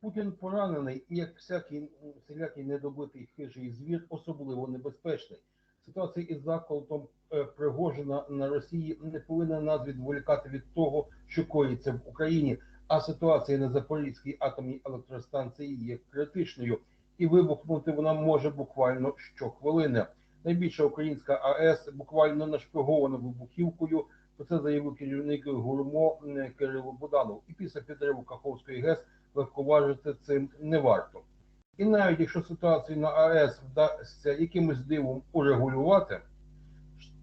Путін поранений і як всякий всілякий недобитий хижий звір, особливо небезпечний. Ситуація із заколотом е, Пригожина на Росії не повинна нас відволікати від того, що коїться в Україні. А ситуація на Запорізькій атомній електростанції є критичною, і вибухнути вона може буквально щохвилини. Найбільша українська АЕС буквально нашпигована вибухівкою. Про це заявив керівник ГУРМО Кирило Буданов. І після підриву Каховської ГЕС легковажити цим не варто. І навіть якщо ситуацію на АЕС вдасться якимось дивом урегулювати,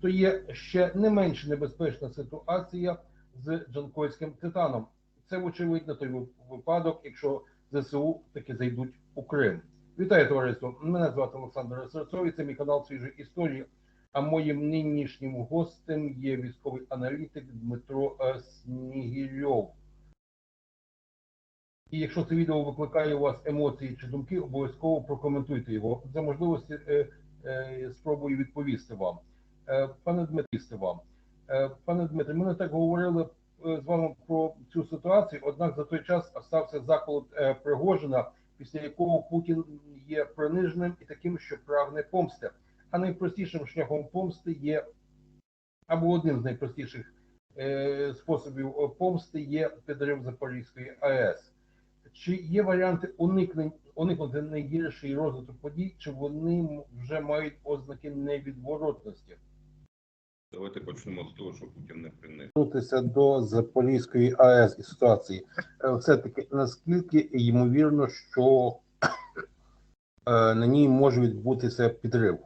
то є ще не менш небезпечна ситуація з Джанкойським титаном. Це, вочевидь, на той випадок, якщо ЗСУ таки зайдуть у Крим. Вітаю, товариство! Мене звати Олександр Серцовий, це мій канал Свіжі історії. А моїм нинішнім гостем є військовий аналітик Дмитро Снігільов. І якщо це відео викликає у вас емоції чи думки, обов'язково прокоментуйте його. За можливості е, е, спробую відповісти вам. Е, пане Дмитрісте вам. Е, пане Дмитре, ми не так говорили е, з вами про цю ситуацію, однак за той час стався заколот е, Пригожина, після якого Путін є приниженим і таким, що прагне помсти. А найпростішим шляхом помсти є або одним з найпростіших е, способів е, помсти є підрив Запорізької АЕС. Чи є варіанти уникнути найгірший розвиток подій, чи вони вже мають ознаки невідворотності? Давайте почнемо з того, що Путін не принесе. Повернутися до Запорізької АЕС і ситуації. Е, Все-таки наскільки ймовірно, що е, на ній може відбутися підрив?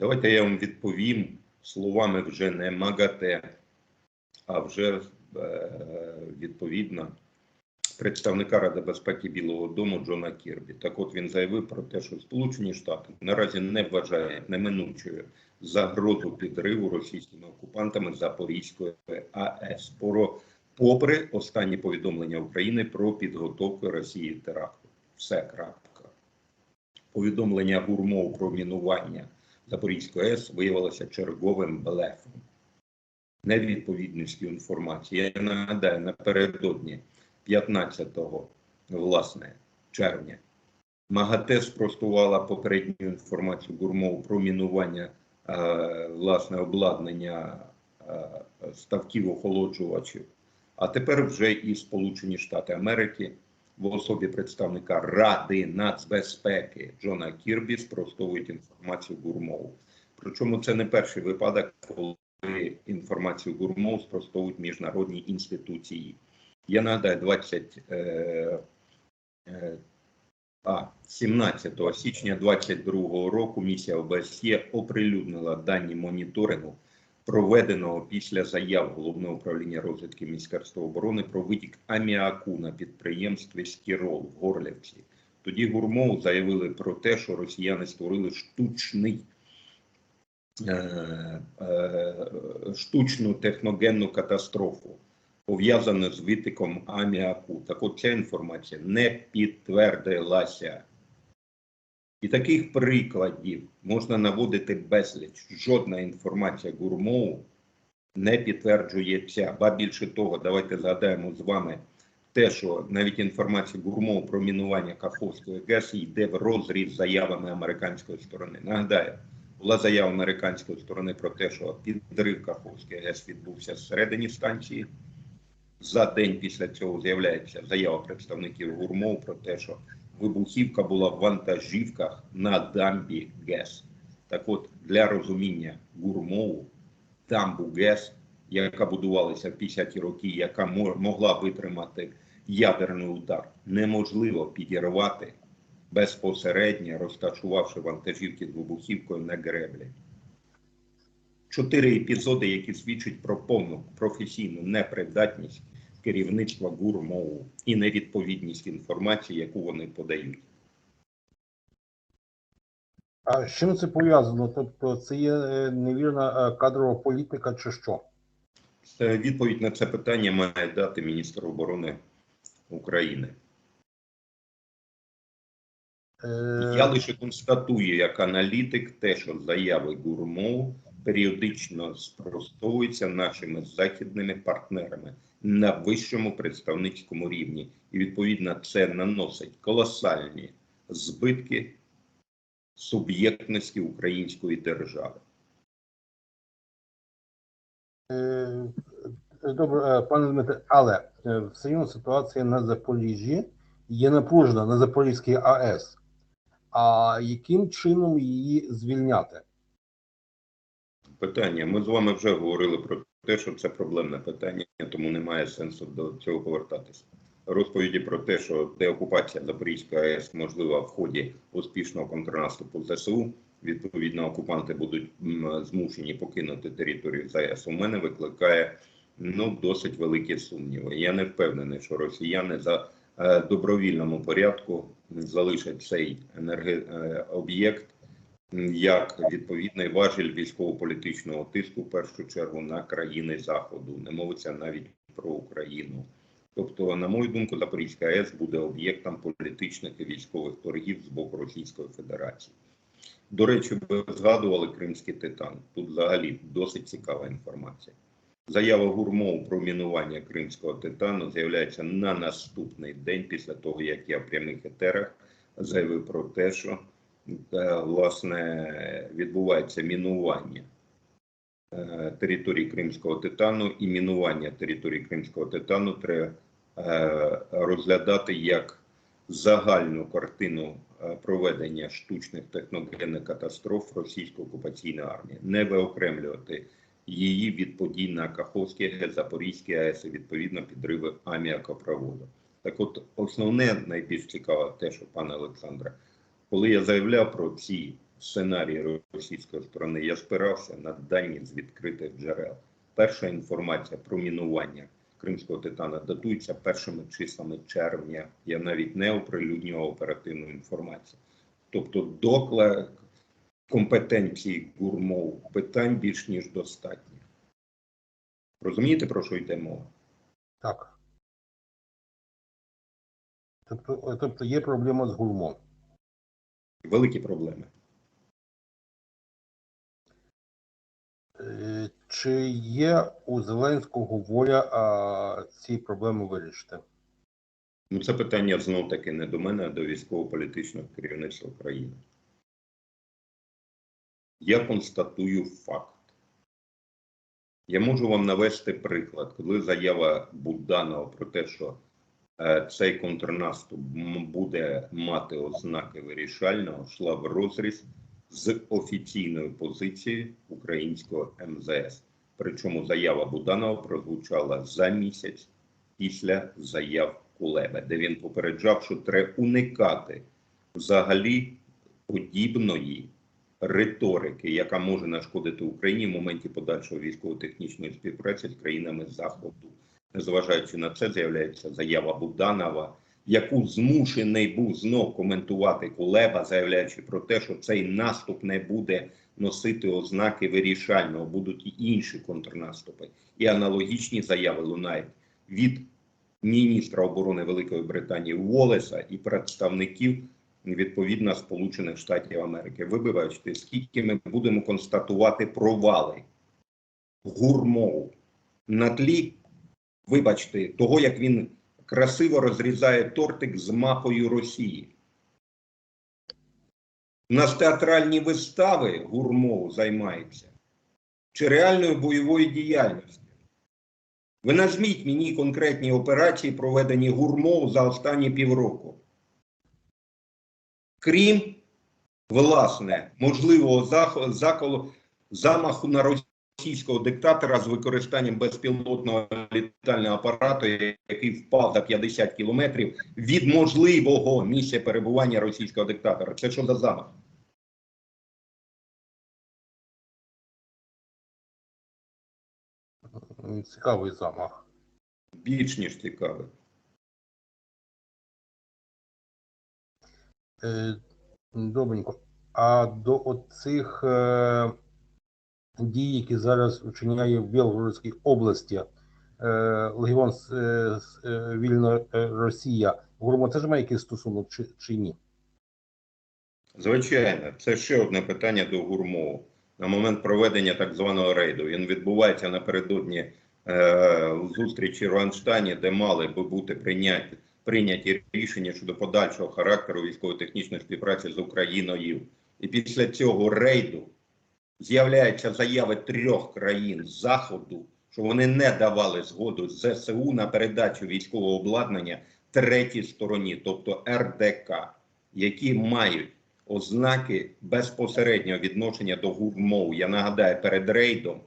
Давайте я вам відповім словами вже не МАГАТЕ, а вже е, відповідно представника Ради безпеки Білого Дому Джона Кірбі. Так от він заявив про те, що Сполучені Штати наразі не вважають неминучою загрозу підриву російськими окупантами Запорізької АЕС. Про попри останні повідомлення України про підготовку Росії теракту. Все крапка. Повідомлення гурмов про мінування Запорізької АЕС виявилося черговим блефом. Невідповідністю інформації. Я нагадаю, напередодні 15 власне, червня МАГАТЕ спростувала попередню інформацію гурмов про мінування е, власне обладнання е, ставків охолоджувачів. А тепер вже і Сполучені Штати Америки в особі представника Ради нацбезпеки Джона Кірбі спростовують інформацію гурмов. Причому це не перший випадок, коли інформацію гурмов спростовують міжнародні інституції. Я нагадаю, 20, е, е, а, 17 січня 2022 року місія ОБСЄ оприлюднила дані моніторингу, проведеного після заяв Головного управління розвідки Міністерства оборони про витік аміаку на підприємстві Скірол в Горлівці. Тоді гурмов заявили про те, що росіяни створили штучний е, штучну техногенну катастрофу, пов'язану з витиком аміаку. Так от ця інформація не підтвердилася. І таких прикладів можна наводити безліч. Жодна інформація гурмову не підтверджується. Ба більше того, давайте згадаємо з вами те, що навіть інформація гурмов про мінування Каховської ГЕС йде в розріз заявами американської сторони. Нагадаю, була заява американської сторони про те, що підрив Каховської ГЕС відбувся всередині станції. За день після цього з'являється заява представників гурмов про те, що вибухівка була в вантажівках на дамбі ГЕС. Так от, для розуміння гурмову, дамбу ГЕС, яка будувалася в 50-ті роки, яка могла витримати ядерний удар, неможливо підірвати безпосередньо, розташувавши вантажівки з вибухівкою на греблі. Чотири епізоди, які свідчать про повну професійну непридатність керівництва гурмову і невідповідність інформації, яку вони подають. А з чим це пов'язано? Тобто, це є е, невірна е, кадрова політика, чи що? Е, Відповідь на це питання має дати міністр оборони України. Е, Я лише констатую як аналітик те, що заяви гурмов періодично спростовується нашими західними партнерами на вищому представницькому рівні, і відповідно це наносить колосальні збитки суб'єктності української держави. Е, Добре, е, пане Дмитре, але е, все рівно ситуація на Запоріжжі є напружена на Запорізькій АЕС. А яким чином її звільняти? Питання. Ми з вами вже говорили про те, що це проблемне питання, тому немає сенсу до цього повертатися. Розповіді про те, що деокупація Запорізької АЕС можлива в ході успішного контрнаступу ЗСУ. Відповідно, окупанти будуть змушені покинути територію ЗАЕС. У мене викликає ну досить великі сумніви. Я не впевнений, що росіяни за е, добровільному порядку залишать цей енерге- е, як відповідний важіль військово-політичного тиску, в першу чергу на країни Заходу. Не мовиться навіть про Україну. Тобто, на мою думку, Запорізька АЕС буде об'єктом політичних і військових торгів з боку Російської Федерації. До речі, ви згадували Кримський титан. Тут взагалі досить цікава інформація. Заява гурмов про мінування кримського титану з'являється на наступний день після того, як я в прямих етерах заявив про те, що власне відбувається мінування е, території Кримського титану і мінування території Кримського титану треба е, розглядати як загальну картину е, проведення штучних техногенних катастроф російської окупаційної армії, не виокремлювати її від подій на Каховській ГЕС, Запорізькій АЕС відповідно підриви аміакопроводу. Так от основне найбільш цікаве те, що пане Олександре, коли я заявляв про ці сценарії російської сторони, я спирався на дані з відкритих джерел. Перша інформація про мінування кримського титана датується першими числами червня. Я навіть не оприлюднював оперативну інформацію. Тобто доклад компетенції гурмов питань більш ніж достатньо. Розумієте, про що йде мова? Так. Тобто, тобто є проблема з гурмом. Великі проблеми. Е, Чи є у Зеленського воля а, ці проблеми вирішити? Ну, це питання знов таки не до мене, а до військово-політичного керівництва країни. Я констатую факт. Я можу вам навести приклад, коли заява Буданова про те, що цей контрнаступ буде мати ознаки вирішального, йшла в розріз з офіційною позицією українського МЗС. Причому заява Буданова прозвучала за місяць після заяв Кулеба, де він попереджав, що треба уникати взагалі подібної риторики, яка може нашкодити Україні в моменті подальшої військово-технічної співпраці з країнами Заходу. Незважаючи на це, з'являється заява Буданова, яку змушений був знов коментувати Кулеба, заявляючи про те, що цей наступ не буде носити ознаки вирішального, будуть і інші контрнаступи. І аналогічні заяви лунають від міністра оборони Великої Британії Волеса і представників відповідно Сполучених Штатів Америки. Ви бачите, скільки ми будемо констатувати провали гурмов на тлі, вибачте, того, як він красиво розрізає тортик з мапою Росії. У нас театральні вистави гурмов займаються чи реальною бойовою діяльністю. Ви назвіть мені конкретні операції, проведені гурмов за останні півроку. Крім, власне, можливого замаху на російського диктатора з використанням безпілотного літального апарату, який впав за 50 кілометрів від можливого місця перебування російського диктатора. Це що за замах? Цікавий замах. Більш ніж цікавий. Е, Добренько. А до оцих дій, які зараз вчиняє в Білгородській області, е, Легіон е, е, Вільна Росія, Гурмо, це ж має якийсь стосунок чи, чи ні? Звичайно, це ще одне питання до гурмову. на момент проведення так званого рейду. Він відбувається напередодні е, зустрічі в Ронштані, де мали би бути прийняті, прийняті рішення щодо подальшого характеру військово-технічної співпраці з Україною. І після цього рейду з'являються заяви трьох країн Заходу, що вони не давали згоду ЗСУ на передачу військового обладнання третій стороні, тобто РДК, які мають ознаки безпосереднього відношення до гурмов. Я нагадаю, перед рейдом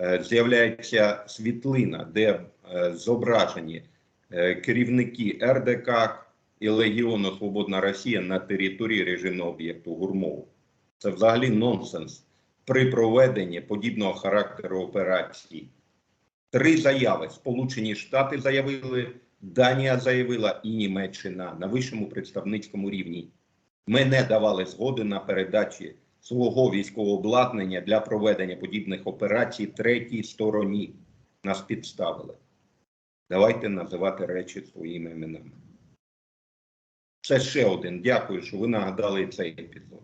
е, з'являється світлина, де е, зображені е, керівники РДК і Легіону Свободна Росія на території режимного об'єкту Гурмов. Це взагалі нонсенс при проведенні подібного характеру операції. Три заяви: Сполучені Штати заявили, Данія заявила і Німеччина на вищому представницькому рівні. Ми не давали згоди на передачі свого військового обладнання для проведення подібних операцій третій стороні. Нас підставили. Давайте називати речі своїми іменами. Це ще один. Дякую, що ви нагадали цей епізод.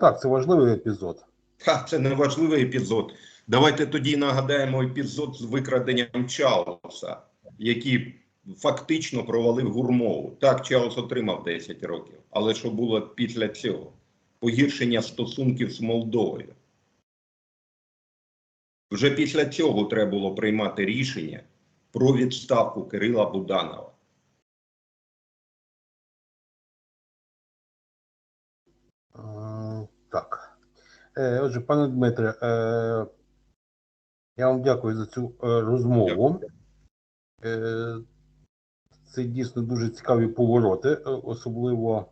Так, це важливий епізод. Ха, це не важливий епізод. Давайте тоді нагадаємо епізод з викраденням Чауса, який фактично провалив гурмову. Так, Чаус отримав 10 років. Але що було після цього? Погіршення стосунків з Молдовою. Вже після цього треба було приймати рішення про відставку Кирила Буданова. Так. Е, Отже, пане Дмитре, е, я вам дякую за цю е, розмову. Це дійсно дуже цікаві повороти, особливо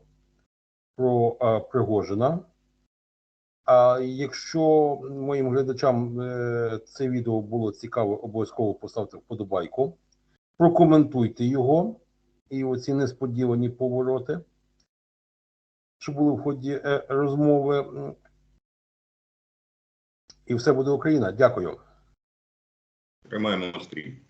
про Пригожина. А якщо моїм глядачам це відео було цікаво, обов'язково поставте вподобайку, прокоментуйте його і оці несподівані повороти що були в ході е, розмови. І все буде Україна. Дякую. Тримаємо стрій.